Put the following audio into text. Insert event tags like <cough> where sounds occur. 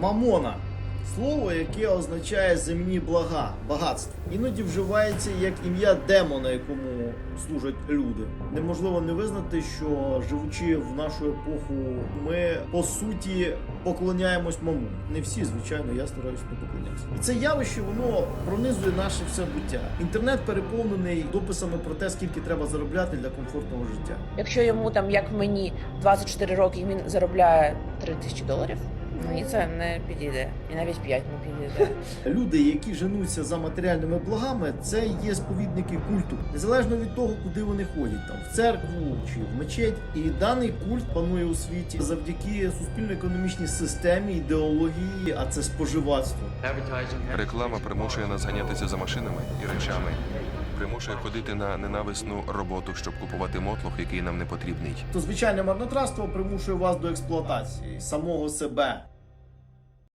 Мамона. Слово, яке означає земні блага, багатство. Іноді вживається як ім'я демона, якому служать люди. Неможливо не визнати, що живучи в нашу епоху, ми по суті поклоняємось маму. Не всі, звичайно, я стараюся не поклонятися. І це явище воно пронизує наше все буття. Інтернет переповнений дописами про те, скільки треба заробляти для комфортного життя. Якщо йому там, як мені, 24 роки, і він заробляє 3 тисячі доларів, мені це не підійде. І навіть 5 не підійде. <laughs> Люди, які женуться за матеріальними благами, це є сповідники культу, незалежно від того, куди вони ходять, там в церкву чи в мечеть. І даний культ панує у світі завдяки суспільно-економічній системі, ідеології, а це споживацтво. Реклама примушує нас ганятися за машинами і речами. Примушує ходити на ненависну роботу, щоб купувати мотлох, який нам не потрібний. То звичайне марнотратство примушує вас до експлуатації самого себе.